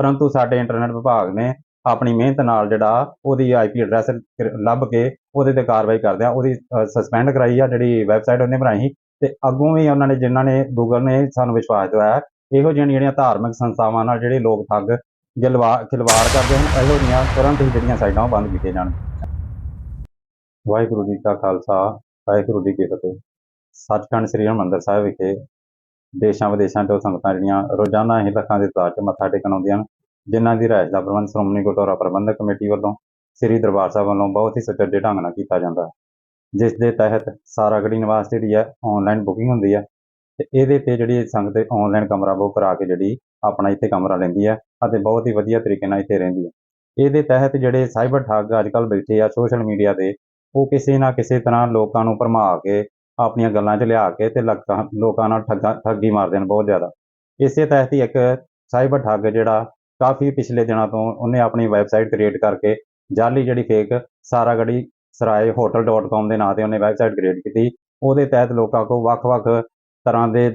ਪਰੰਤੂ ਸਾਡੇ ਇੰਟਰਨੈਟ ਵਿਭਾਗ ਨੇ ਆਪਣੀ ਮਿਹਨਤ ਨਾਲ ਜਿਹੜਾ ਉਹਦੀ ਆਈਪੀ ਐਡਰੈਸ ਲੱਭ ਕੇ ਉਹਦੇ ਤੇ ਕਾਰਵਾਈ ਕਰਦੇ ਆ ਉਹਦੀ ਸਸਪੈਂਡ ਕਰਾਈ ਆ ਜਿਹੜੀ ਵੈਬਸਾਈਟ ਉਹਨੇ ਬਣਾਈ ਸੀ। ਤੇ ਅੱਗੋਂ ਵੀ ਉਹਨਾਂ ਨੇ, ਜਿਨ੍ਹਾਂ ਨੇ ਗੂਗਲ ਨੇ ਸਾਨੂੰ ਵਿਸ਼ਵਾਸ ਦਿਵਾਇਆ, ਇਹੋ ਜਿਹੀਆਂ ਜਿਹੜੀਆਂ ਧਾਰਮਿਕ ਸੰਸਥਾਵਾਂ ਨਾਲ ਜਿਹੜੇ ਲੋਕ ਠੱਗ ਜਲਵਾ ਖਿਲਵਾੜ ਕਰਦੇ ਹਨ, ਇਹੋ ਜਿਹੀਆਂ ਤੁਰੰਤ ਹੀ ਜਿਹੜੀਆਂ ਸਾਈਟਾਂ ਉਹ ਬੰਦ ਕੀਤੀਆਂ ਜਾਣ। ਵਾਹਿਗੁਰੂ ਜੀ ਕਾ ਖਾਲਸਾ, ਵਾਹਿਗੁਰੂ ਜੀ ਕੀ ਫਤਿਹ। ਸੱਚਖੰਡ ਸ੍ਰੀ ਹਰਿਮੰਦਰ ਸਾਹਿਬ ਵਿਖੇ ਦੇਸ਼ਾਂ ਵਿਦੇਸ਼ਾਂ ਤੋਂ ਸੰਗਤਾਂ ਜਿਹੜੀਆਂ ਰੋਜ਼ਾਨਾ ਹੀ ਲੱਖਾਂ ਦੇ ਤਾਰ 'ਚ ਮੱਥਾ ਟੇਕਣ ਆਉਂਦੀਆਂ ਹਨ ਜਿਨ੍ਹਾਂ ਦੀ ਰਿਹਾਇਸ਼ ਦਾ ਪ੍ਰਬੰਧ ਸ਼੍ਰੋਮਣੀ ਗੁਰਦੁਆਰਾ ਪ੍ਰਬੰਧਕ ਕਮੇਟੀ ਵੱਲੋਂ ਸ੍ਰੀ ਦਰਬਾਰ ਸਾਹਿਬ ਵੱਲੋਂ ਬਹੁਤ ਹੀ ਸੁਚੱਜੇ ਢੰਗ ਨਾਲ ਕੀਤਾ ਜਾਂਦਾ ਹੈ। ਜਿਸ ਦੇ ਤਹਿਤ ਸਾਰਾਗੜੀ ਨਿਵਾਸ ਜਿਹੜੀ ਹੈ ਆਨਲਾਈਨ ਬੁਕਿੰਗ ਹੁੰਦੀ ਹੈ ਤੇ ਇਹਦੇ ਤੇ ਜਿਹੜੀ ਸੰਗਤ ਆਨਲਾਈਨ ਕਮਰਾ ਬੁੱਕ ਕਰਾ ਕੇ ਜਿਹੜੀ ਆਪਣਾ ਇੱਥੇ ਕਮਰਾ ਲੈਂਦੀ ਹੈ ਅਤੇ ਬਹੁਤ ਹੀ ਵਧੀਆ ਤਰੀਕੇ ਨਾਲ ਇੱਥੇ ਰਹਿੰਦੀ ਹੈ। ਇਹਦੇ ਤਹਿਤ ਜਿਹੜੇ ਸਾਈਬਰ ਠੱਗ ਅੱਜਕੱਲ ਬੈਠੇ ਆ ਸੋਸ਼ਲ ਮੀਡੀਆ ਤੇ, ਉਹ ਕਿਸੇ ਨਾ ਕਿਸੇ ਤਰ੍ਹਾਂ ਲੋਕਾਂ ਨੂੰ ਭਰਮਾ ਕੇ, ਆਪਣੀਆਂ ਗੱਲਾਂ 'ਚ ਲਿਆ ਕੇ ਤੇ ਲੱਖਾਂ ਲੋਕਾਂ ਨਾਲ ਠੱਗਾ ਠੱਗੀ ਮਾਰਦੇ ਨੇ ਬਹੁਤ ਜ਼ਿਆਦਾ। ਇਸੇ ਤਹਿਤ ਹੀ ਇੱਕ ਸਾਈਬਰ ਠੱਗ ਜਿਹੜਾ ਕਾਫੀ ਪਿਛਲੇ ਦਿਨਾਂ ਤੋਂ ਉਹਨੇ ਆਪਣੀ ਵੈਬਸਾਈਟ ਕ੍ਰੀਏਟ ਕਰਕੇ ਜਾਲੀ ਜਿਹੜੀ ਫੇਕ ਸਾਰਾਗੜੀ ਸਰਾਏ hotel.com ਦੇ ਨਾਂ ਤੇ ਉਹਨੇ ਵੈਬਸਾਈਟ ਕ੍ਰੀਏਟ ਕੀਤੀ। ਉਹਦੇ ਤਹਿਤ ਲੋਕਾਂ ਕੋਲ ਵੱਖ-ਵੱਖ ਤਰ੍ਹਾਂ ਦੇ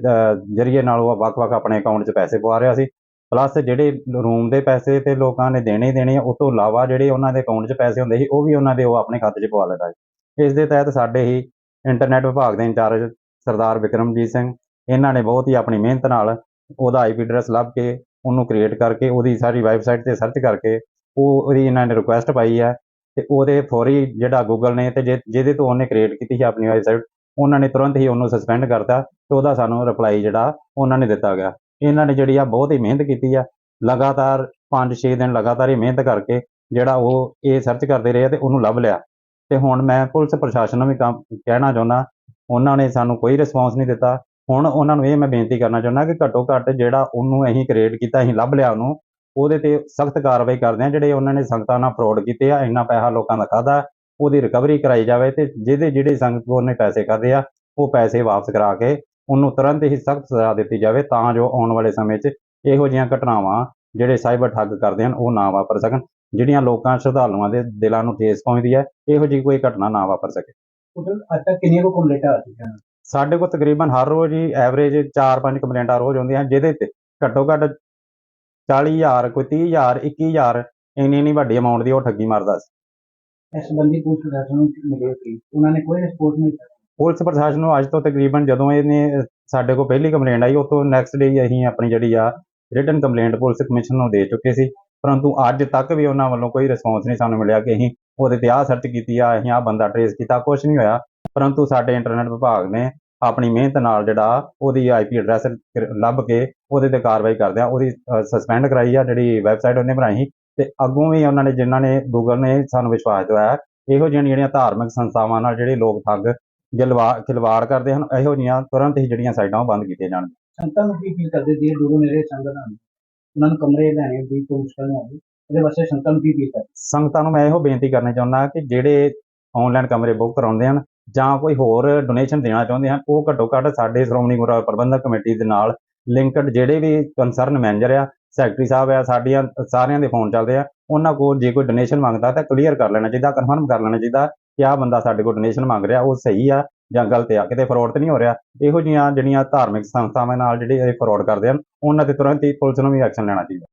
ਜ਼ਰੀਏ ਨਾਲ ਉਹ ਵੱਖ-ਵੱਖ ਆਪਣੇ ਅਕਾਊਂਟ 'ਚ ਪੈਸੇ ਪਵਾ ਰਿਹਾ ਸੀ। ਪਲੱਸ ਜਿਹੜੇ ਰੂਮ ਦੇ ਪੈਸੇ ਤੇ ਲੋਕਾਂ ਨੇ ਦੇਣੇ ਹੀ ਦੇਣੇ ਆ, ਉਹ ਤੋਂ ਇਲਾਵਾ ਜਿਹੜੇ ਉਹਨਾਂ ਦੇ ਅਕਾਊਂਟ 'ਚ ਪੈਸੇ ਹੁੰਦੇ ਸੀ ਉਹ ਵੀ ਉਹਨਾਂ ਦੇ ਉਹ ਆਪਣੇ ਖਾਤੇ 'ਚ ਪਵਾ ਲੈਂਦਾ ਸੀ। ਇਸ ਦੇ ਤਹਿਤ ਸਾਡੇ ਹੀ ਇੰਟਰਨੈਟ ਵਿਭਾਗ ਦੇ ਇੰਚਾਰਜ ਸਰਦਾਰ ਵਿਕਰਮਜੀਤ ਸਿੰਘ ਇਹਨਾਂ ਨੇ ਬਹੁਤ ਹੀ ਆਪਣੀ ਮਿਹਨਤ ਨਾਲ ਉਹਦਾ ਆਈਪੀ ਐਡਰੈਸ ਲੱਭ ਕੇ ਉਹਨੂੰ ਕ੍ਰੀਏਟ ਕਰਕੇ ਉਹਦੀ ਸਾਰੀ ਵੈਬਸਾਈਟ ਤੇ ਸਰਚ ਕਰਕੇ ਉਹ ਉਹਦੀ ਇਹਨਾਂ ਨੇ ਰਿਕੁਐਸਟ ਪਾਈ ਹੈ ਤੇ ਉਹਦੇ ਫੌਰੀ ਜਿਹੜਾ ਗੂਗਲ ਨੇ ਤੇ ਜਿਹ- ਜਿਹਦੇ ਤੋਂ ਉਹਨੇ ਕ੍ਰੀਏਟ ਕੀਤੀ ਸੀ ਆਪਣੀ ਵੈਬਸਾਈਟ ਉਹਨਾਂ ਨੇ ਤੁਰੰਤ ਹੀ ਉਹਨੂੰ ਸਸਪੈਂਡ ਕਰਤਾ ਤੇ ਉਹਦਾ ਸਾਨੂੰ ਰਿਪਲਾਈ ਜਿਹੜਾ ਉਹਨਾਂ ਨੇ ਦਿੱਤਾ ਗਿਆ। ਇਹਨਾਂ ਨੇ ਜਿਹੜੀ ਆ ਬਹੁਤ ਹੀ ਮਿਹਨਤ ਕੀਤੀ ਆ, ਲਗਾਤਾਰ 5-6 ਦਿਨ ਲਗਾਤਾਰ ਹੀ ਮਿਹਨਤ ਕਰਕੇ ਜਿਹੜਾ ਉਹ ਇਹ ਸਰਚ ਕਰਦੇ ਰਹੇ ਤੇ ਉਹਨੂੰ ਲੱਭ ਲਿਆ। ਤੇ ਹੁਣ ਮੈਂ ਪੁਲਿਸ ਪ੍ਰਸ਼ਾਸਨ ਨੂੰ ਵੀ ਕੰਮ ਕਹਿਣਾ ਚਾਹੁੰਦਾ, ਉਹਨਾਂ ਨੇ ਸਾਨੂੰ ਕੋਈ ਰਿਸਪੌਂਸ ਨਹੀਂ ਦਿੱਤਾ ਹੁਣ ਉਹਨਾਂ ਨੂੰ ਇਹ ਮੈਂ ਬੇਨਤੀ ਕਰਨਾ ਚਾਹੁੰਦਾ ਕਿ ਘੱਟੋ ਘੱਟ ਜਿਹੜਾ ਉਹਨੂੰ ਅਸੀਂ ਕ੍ਰੀਏਟ ਕੀਤਾ, ਅਸੀਂ ਲੱਭ ਲਿਆ ਉਹਨੂੰ, ਉਹਦੇ ਤੇ ਸਖਤ ਕਾਰਵਾਈ ਕਰਦੇ ਆ ਜਿਹੜੇ ਉਹਨਾਂ ਨੇ ਸੰਗਤਾਂ ਨਾਲ ਫਰਾਡ ਕੀਤੇ ਆ, ਇੰਨਾ ਪੈਸਾ ਲੋਕਾਂ ਦਾ ਖਾਦਾ ਉਹਦੀ ਰਿਕਵਰੀ ਕਰਾਈ ਜਾਵੇ ਤੇ ਜਿਹਦੇ ਜਿਹੜੇ ਸੰਗਤ ਕੋਲ ਉਹਨੇ ਪੈਸੇ ਖਾਦੇ ਆ, ਉਹ ਪੈਸੇ ਵਾਪਸ ਕਰਾ ਕੇ ਉਹਨੂੰ ਤੁਰੰਤ ਹੀ ਸਖਤ ਸਜ਼ਾ ਦਿੱਤੀ ਜਾਵੇ ਤਾਂ ਜੋ ਆਉਣ ਵਾਲੇ ਸਮੇਂ 'ਚ ਇਹੋ ਜਿਹੀਆਂ ਘਟਨਾਵਾਂ ਜਿਹੜੇ ਸਾਈਬਰ ਠੱਗ ਕਰਦੇ ਹਨ, ਉਹ ਨਾ ਵਾਪਰ ਸਕਣ, ਜਿਹੜੀਆਂ ਲੋਕਾਂ ਸ਼ਰਧਾਲੂਆਂ ਦੇ ਦਿਲਾਂ ਨੂੰ ਠੇਸ ਪਹੁੰਚਦੀ ਹੈ, ਇਹੋ ਜਿਹੀ ਕੋਈ ਘਟਨਾ ਨਾ ਵਾਪਰ ਸਕੇ। ਅੱਜ ਤੱਕ ਕਿੰਨੀਆਂ ਕੋ ਕੰਪਲੀਟ ਆ ਚੁੱਕੀਆਂ? ਸਾਡੇ ਕੋਲ ਤਕਰੀਬਨ ਹਰ ਰੋਜ਼ ਹੀ ਐਵਰੇਜ 4-5 ਕੰਪਲੇਂਟਾਂ ਰੋਜ਼ ਆਉਂਦੀਆਂ ਜਿਹਦੇ ਤੇ ਘੱਟੋ ਘੱਟ 40000 ਕੋਈ 30000 21000 ਇੰਨੀ ਇੰਨੀ ਵੱਡੀ ਅਮਾਉਂਟ ਦੀ ਉਹ ਠੱਗੀ ਮਾਰਦਾ ਸੀ। ਇਸ ਸੰਬੰਧੀ ਪੁਲਿਸ ਪ੍ਰਸ਼ਾਸਨ ਨੂੰ ਮਿਲੇ ਸੀ ਉਹਨਾਂ ਨੇ ਕੋਈ ਰਿਸਪੌਂਸ ਨਹੀਂ ਦਿੱਤਾ। ਪੁਲਿਸ ਪ੍ਰਸ਼ਾਸਨ ਨੂੰ ਅੱਜ ਤੋਂ ਤਕਰੀਬਨ ਜਦੋਂ ਇਹਨੇ ਸਾਡੇ ਕੋਲ ਪਹਿਲੀ ਕੰਪਲੇਂਟ ਆਈ ਉਸ ਤੋਂ ਨੈਕਸਟ ਡੇ ਅਸੀਂ ਆਪਣੀ ਜਿਹੜੀ ਆ ਰਿਟਨ ਕੰਪਲੇਂਟ ਪੁਲਿਸ ਕਮਿਸ਼ਨ ਨੂੰ ਦੇ ਚੁੱਕੇ ਸੀ। ਪਰੰਤੂ ਅੱਜ ਤੱਕ ਵੀ ਉਹਨਾਂ ਵੱਲੋਂ ਕੋਈ ਰਿਸਪੌਂਸ ਨਹੀਂ ਸਾਨੂੰ ਮਿਲਿਆ ਕਿ ਅਸੀਂ ਉਹਦੇ ਤੇ ਆਹ ਸਰਚ ਕੀਤੀ ਆ ਅਸੀਂ ਆਹ ਬੰਦਾ ਟਰੇਸ ਕੀਤਾ ਕੁਝ ਨਹੀਂ ਹੋਇਆ। ਪਰੰਤੂ ਸਾਡੇ ਇੰਟਰਨੈਟ ਵਿਭਾਗ ਨੇ ਆਪਣੀ ਮਿਹਨਤ ਨਾਲ ਜਿਹੜਾ ਉਹਦੀ ਆਈਪੀ ਐਡਰੈਸ ਲੱਭ ਕੇ ਉਹਦੇ ਤੇ ਕਾਰਵਾਈ ਕਰਦੇ ਆ ਉਹਦੀ ਸਸਪੈਂਡ ਕਰਾਈ ਆ ਜਿਹੜੀ ਵੈਬਸਾਈਟ ਉਹਨੇ ਬਣਾਈ ਤੇ ਅੱਗੋਂ ਵੀ ਉਹਨਾਂ ਨੇ ਜਿਨ੍ਹਾਂ ਨੇ ਗੂਗਲ ਨੇ ਸਾਨੂੰ ਵਿਸ਼ਵਾਸ ਦਿਵਾਇਆ ਇਹੋ ਜਿਹੀਆਂ ਜਿਹੜੀਆਂ ਧਾਰਮਿਕ ਸੰਸਥਾਵਾਂ ਨਾਲ ਜਿਹੜੇ ਲੋਕ ਠੱਗ ਜਲਵਾ ਖਿਲਵਾੜ ਕਰਦੇ ਹਨ ਇਹੋ ਜਿਹੀਆਂ ਤੁਰੰਤ ਹੀ ਜਿਹੜੀਆਂ ਸਾਈਟਾਂ ਉਹ ਬੰਦ ਕੀਤੀਆਂ ਜਾਣ। ਸੰਤਾਂ ਨੂੰ ਕੀ ਫੀਲ ਕਰਦੇ ਜਿਹੜੇ ਦੂਰੋਂ ਨੇੜੇ ਸੰਗਤ ਹਨ ਉਹਨਾਂ ਨੂੰ ਕਮਰੇ ਲੈਣੇ ਵੀ ਕੋਈ ਮੁਸ਼ਕਲ ਨਹੀਂ ਆਉਂਦੀ ਇਹਦੇ ਵਾਸਤੇ ਸੰਤਾਂ ਨੂੰ ਕੀ ਫੀਲ ਕਰਦੇ? ਸੰਗਤਾਂ ਨੂੰ ਮੈਂ ਇਹੋ ਬੇਨਤੀ ਕਰਨਾ ਚਾਹੁੰਦਾ ਕਿ ਜਿਹੜੇ ਆਨਲਾਈਨ ਕਮਰੇ ਬੁੱਕ ਕਰਾਉਂਦੇ ਹਨ ਜਾਂ ਕੋਈ ਹੋਰ ਡੋਨੇਸ਼ਨ ਦੇਣਾ ਚਾਹੁੰਦੇ ਹਨ, ਉਹ ਘੱਟੋ ਘੱਟ ਸਾਡੇ ਸ਼੍ਰੋਮਣੀ ਗੁਰਦੁਆਰਾ ਪ੍ਰਬੰਧਕ ਕਮੇਟੀ ਦੇ ਨਾਲ ਲਿੰਕਡ ਜਿਹੜੇ ਵੀ ਕੰਸਰਨ ਮੈਨੇਜਰ ਆ ਸੈਕਟਰੀ ਸਾਹਿਬ ਆ, ਸਾਡੀਆਂ, ਸਾਰਿਆਂ ਦੇ ਫੋਨ ਚੱਲਦੇ ਆ, ਉਹਨਾਂ ਕੋਲ ਜੇ ਕੋਈ ਡੋਨੇਸ਼ਨ ਮੰਗਦਾ ਤਾਂ ਕਲੀਅਰ ਕਰ ਲੈਣਾ ਚਾਹੀਦਾ ਕਨਫਰਮ ਕਰ ਲੈਣਾ ਚਾਹੀਦਾ ਕਿ ਆਹ ਬੰਦਾ ਸਾਡੇ ਕੋਲ ਡੋਨੇਸ਼ਨ ਮੰਗ ਰਿਹਾ, ਉਹ ਸਹੀ ਆ ਜਾਂ ਗਲਤ ਆ, ਕਿਤੇ ਫਰਾਡ ਤਾਂ ਨਹੀਂ ਹੋ ਰਿਹਾ। ਇਹੋ ਜਿਹੀਆਂ ਜਿਹੜੀਆਂ ਧਾਰਮਿਕ ਸੰਸਥਾਵਾਂ ਨਾਲ ਜਿਹੜੇ ਇਹ ਫਰਾਡ ਕਰਦੇ ਹਨ, ਉਹਨਾਂ ਤੇ ਤੁਰੰਤ ਹੀ ਪੁਲਿਸ ਨੂੰ ਵੀ ਐਕਸ਼ਨ ਲੈਣਾ ਚਾਹੀਦਾ।